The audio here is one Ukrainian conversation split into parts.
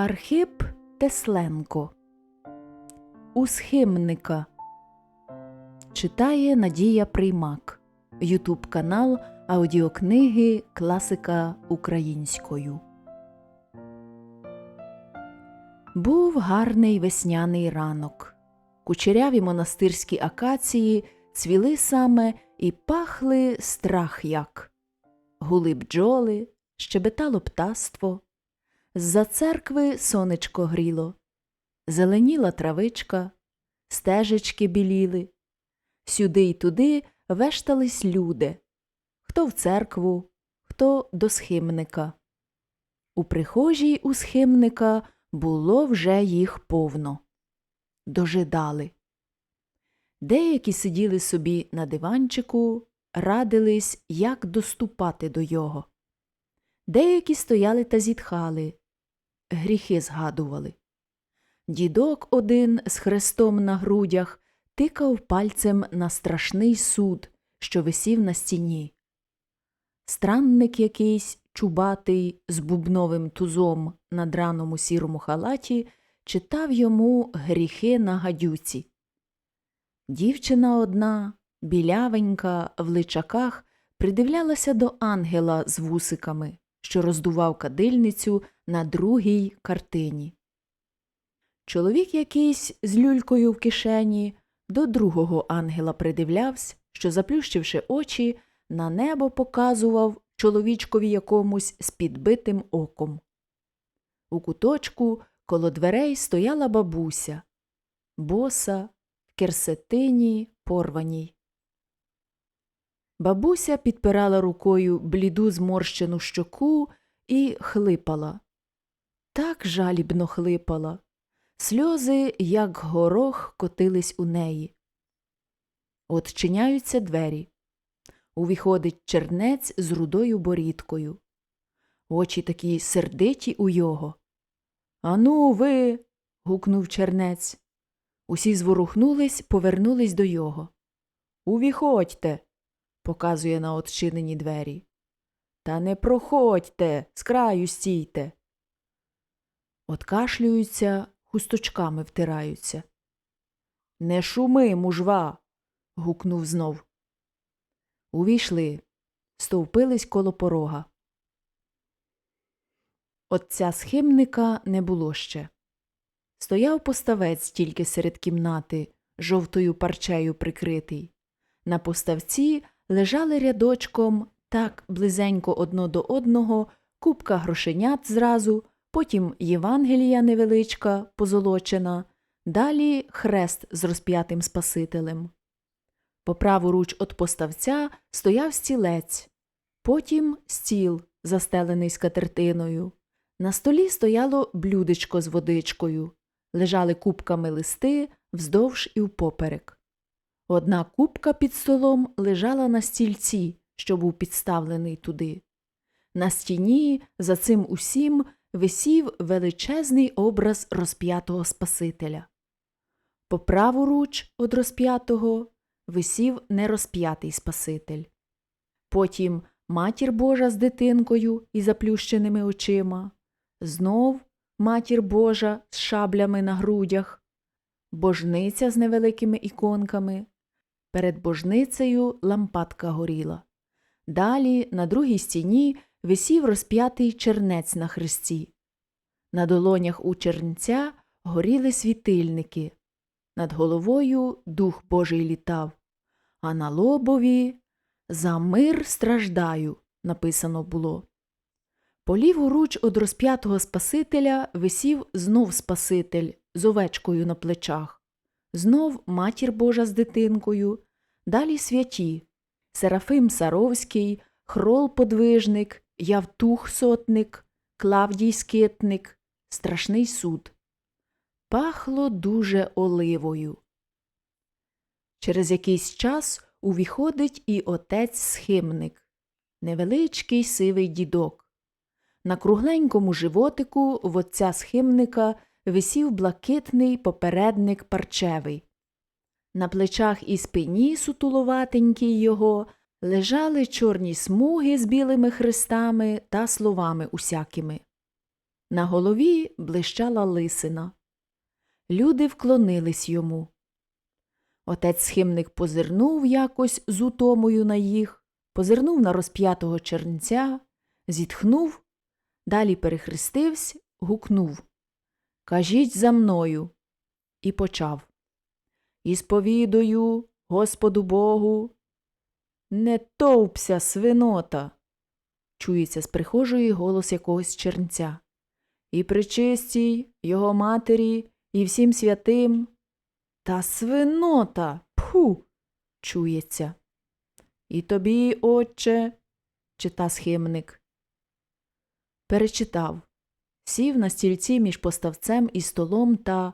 Архип Тесленко У схимника Читає Надія Приймак Ютуб канал Аудіокниги Класика українською. Був гарний весняний ранок. Кучеряві монастирські акації цвіли саме і пахли страх як. Гули бджоли, щебетало птаство. З-за церкви сонечко гріло, зеленіла травичка, стежечки біліли. Сюди й туди вештались люди, хто в церкву, хто до схимника. У прихожій у схимника було вже їх повно. Дожидали. Деякі сиділи собі на диванчику, радились, як доступати до його. Деякі стояли та зітхали, гріхи згадували. Дідок один з хрестом на грудях тикав пальцем на страшний суд, що висів на стіні. Странник якийсь, чубатий, з бубновим тузом на драному сірому халаті, читав йому гріхи на гадюці. Дівчина одна, білявенька, в личаках, придивлялася до ангела з вусиками, що роздував кадильницю на другій картині. Чоловік якийсь з люлькою в кишені до другого ангела придивлявся, що, заплющивши очі, на небо показував чоловічкові якомусь з підбитим оком. У куточку коло дверей стояла бабуся, боса, в керсетині порваній. Бабуся підпирала рукою бліду зморщену щоку і хлипала. Так жалібно хлипала. Сльози, як горох, котились у неї. От чиняються двері. Увіходить чернець з рудою борідкою. Очі такі сердиті у його. Ану, ви. гукнув чернець. Усі зворухнулись, повернулись до його. Увіходьте, показує на отчинені двері. Та не проходьте, з краю стійте. Откашлюються, хусточками втираються. Не шуми, мужва. гукнув знов. Увійшли, стовпились коло порога. Отця схимника не було ще. Стояв поставець тільки серед кімнати, жовтою парчею прикритий. На поставці лежали рядочком так близенько одно до одного купка грошенят зразу, потім Євангелія невеличка, позолочена, далі хрест з розп'ятим Спасителем. По праву руч від поставця стояв стілець, потім стіл, застелений скатертиною. На столі стояло блюдечко з водичкою, лежали купками листи вздовж і впоперек. Одна купка під столом лежала на стільці, що був підставлений туди. На стіні за цим усім висів величезний образ розп'ятого Спасителя. По праву руч од розп'ятого висів нерозп'ятий Спаситель. Потім матір Божа з дитинкою і заплющеними очима, знов матір Божа з шаблями на грудях, божниця з невеликими іконками. Перед божницею лампадка горіла. Далі на другій стіні висів розп'ятий чернець на хресті. На долонях у чернця горіли світильники. Над головою дух Божий літав, а на лобові за мир страждаю написано було. По ліву руч од розп'ятого Спасителя висів знов Спаситель з овечкою на плечах, знов матір Божа з дитинкою, далі святі Серафим Саровський, Хрол Подвижник, Явтух Сотник, Клавдій Скитник, Страшний суд. Пахло дуже оливою. Через якийсь час увіходить і отець схимник, невеличкий сивий дідок. На кругленькому животику в отця схимника висів блакитний попередник парчевий. На плечах і спині сутуловатенькій його лежали чорні смуги з білими хрестами та словами усякими. На голові блищала лисина. Люди вклонились йому. Отець схимник позирнув якось з утомою на їх, позирнув на розп'ятого чернця, зітхнув, далі перехрестився, гукнув Кажіть за мною. І почав. Ісповідую, Господу Богу. Не товпся, свинота. Чується з прихожої голос якогось чернця. І причистій, його матері, і всім святим. Та свинота, пху, чується. І тобі, отче, чита схимник. Перечитав, сів на стільці між поставцем і столом та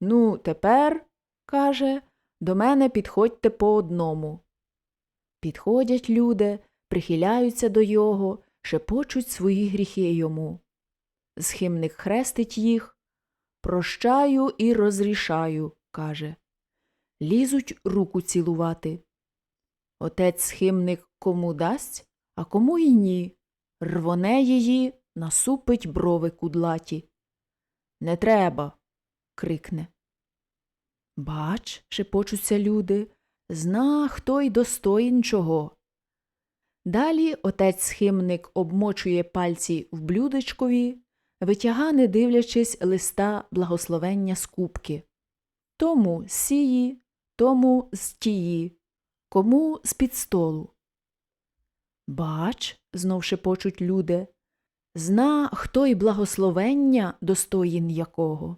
Ну, тепер, каже, до мене підходьте по одному. Підходять люди, прихиляються до його, шепочуть свої гріхи йому. Схимник хрестить їх. Прощаю і розрішаю, каже. Лізуть руку цілувати. Отець схимник кому дасть, а кому й ні. Рвоне її, насупить брови кудлаті. Не треба. крикне. Бач, шепочуться люди, зна, хто й достоїн чого. Далі отець схимник обмочує пальці в блюдечкові, витяга, не дивлячись, листа благословення з кубки. Тому з сії, тому з тії, кому з під столу. Бач, знов шепочуть люди, зна, хто й благословення достоїн якого.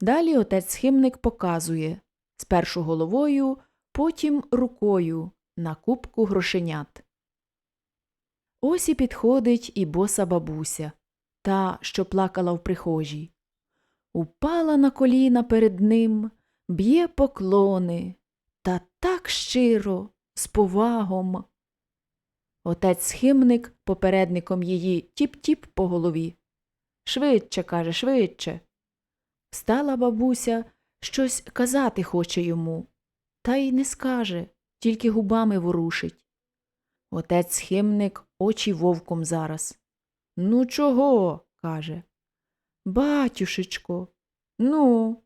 Далі отець схимник показує спершу головою, потім рукою на кубку грошенят. Ось і підходить і боса бабуся, та, що плакала в прихожій. Упала на коліна перед ним, б'є поклони, та так щиро, з повагом. Отець схимник попередником її тіп-тіп по голові. Швидше, каже, швидше. Встала бабуся, щось казати хоче йому, та й не скаже, тільки губами ворушить. Отець схимник очі вовком зараз. Ну, чого? каже. Батюшечко, ну,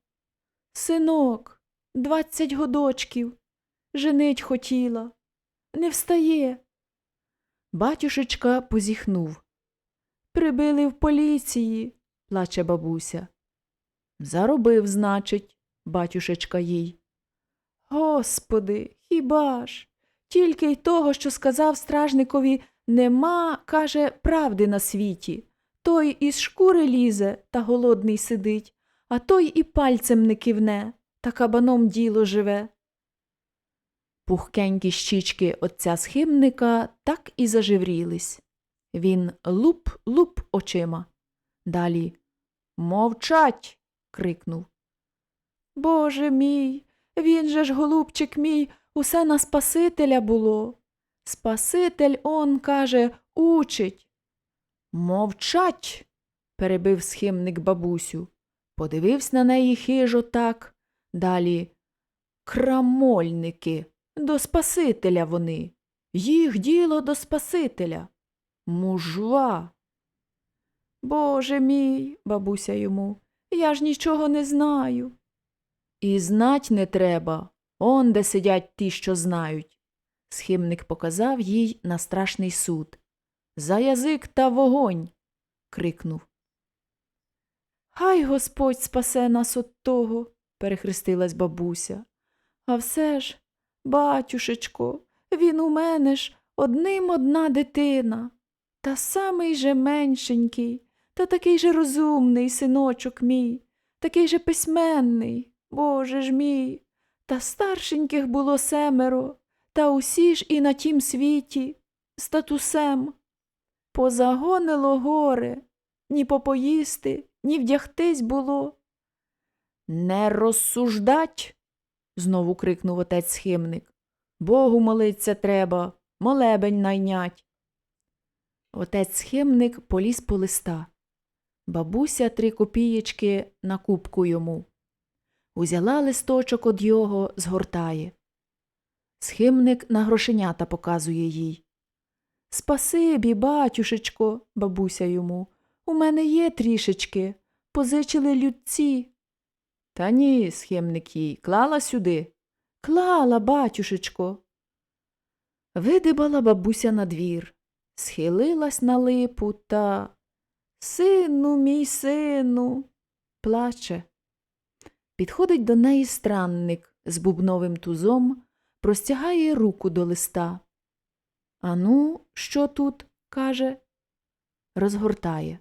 синок, двадцять годочків. Женить хотіла. Не встає. Батюшечка позіхнув. Прибили в поліції, плаче бабуся. Заробив, значить, батюшечка їй. Господи, хіба ж? Тільки й того, що сказав стражникові, нема, каже, правди на світі. Той із шкури лізе та голодний сидить, а той і пальцем не кивне, та кабаном діло живе. Пухкенькі щічки отця схимника так і зажеврілись. Він луп-луп очима. Далі Мовчать. крикнув. Боже мій, він же ж, голубчик мій, усе на Спасителя було. Спаситель он, каже, учить. Мовчать. перебив схимник бабусю. Подивився на неї хижо так. Далі крамольники. До Спасителя вони. Їх діло до Спасителя. Мужва. Боже мій, бабуся йому, я ж нічого не знаю. І знать не треба. Он де сидять ті, що знають. Схимник показав їй на страшний суд. За язик та вогонь. крикнув. Хай Господь спасе нас от того, перехрестилась бабуся. А все ж, батюшечко, він у мене ж одним одна дитина, та самий же меншенький, та такий же розумний синочок мій, такий же письменний, Боже ж мій, та старшеньких було семеро, та усі ж і на тім світі, з татусем. Позагонило горе, ні попоїсти, ні вдягтись було. Не розсуждать. Знову крикнув отець схимник. Богу молиться треба, молебень найнять. Отець схимник поліз по листа. Бабуся три копієчки на кубку йому. Узяла листочок од його, згортає. Схимник на грошенята показує їй. Спасибі, батюшечко, бабуся йому. У мене є трішечки. Позичили людці. Та ні, схемник їй, клала сюди. Клала, батюшечко. Видибала бабуся на двір, схилилась на липу та. Сину, мій сину, плаче. Підходить до неї странник з бубновим тузом, простягає руку до листа. Ану, що тут? каже, розгортає.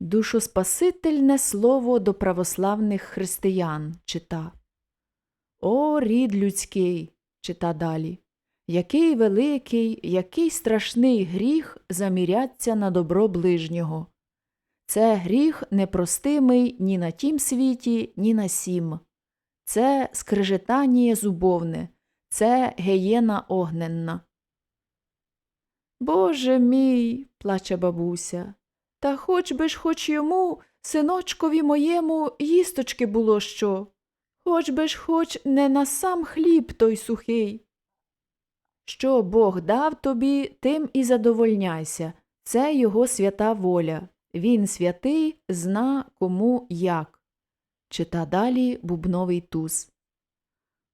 Душоспасительне слово до православних християн чита. О, рід людський, чита далі. Який великий, який страшний гріх заміряться на добро ближнього. Це гріх непростимий ні на тім світі, ні на сім. Це скрижетаніє зубовне, це геєна огненна. Боже мій, плаче бабуся, та хоч би ж хоч йому, синочкові моєму, їсточки було що, хоч би ж хоч не на сам хліб той сухий. Що Бог дав тобі, тим і задовольняйся, це його свята воля. Він святий, зна кому як. Чита далі бубновий туз.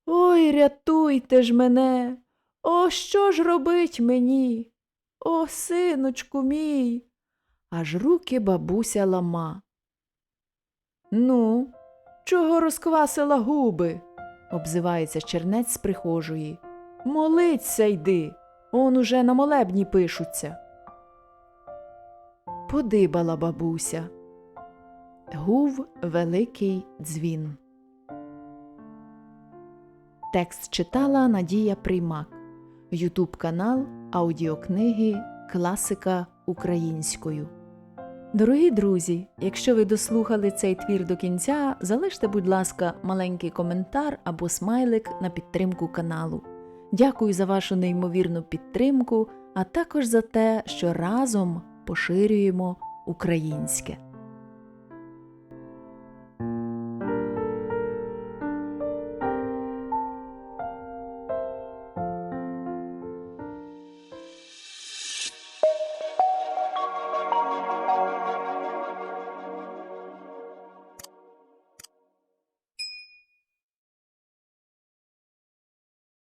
Ой, рятуйте ж мене. О, що ж робить мені? О, синочку мій. Аж руки бабуся лама. Ну, чого розквасила губи? обзивається чернець з прихожої. Молиться йди, он уже на молебні пишуться. Подибала бабуся. Гув великий дзвін. Текст читала Надія Приймак. Ютуб канал Аудіокниги Класика українською. Дорогі друзі, якщо ви дослухали цей твір до кінця, залиште, будь ласка, маленький коментар або смайлик на підтримку каналу. Дякую за вашу неймовірну підтримку, а також за те, що разом поширюємо українське.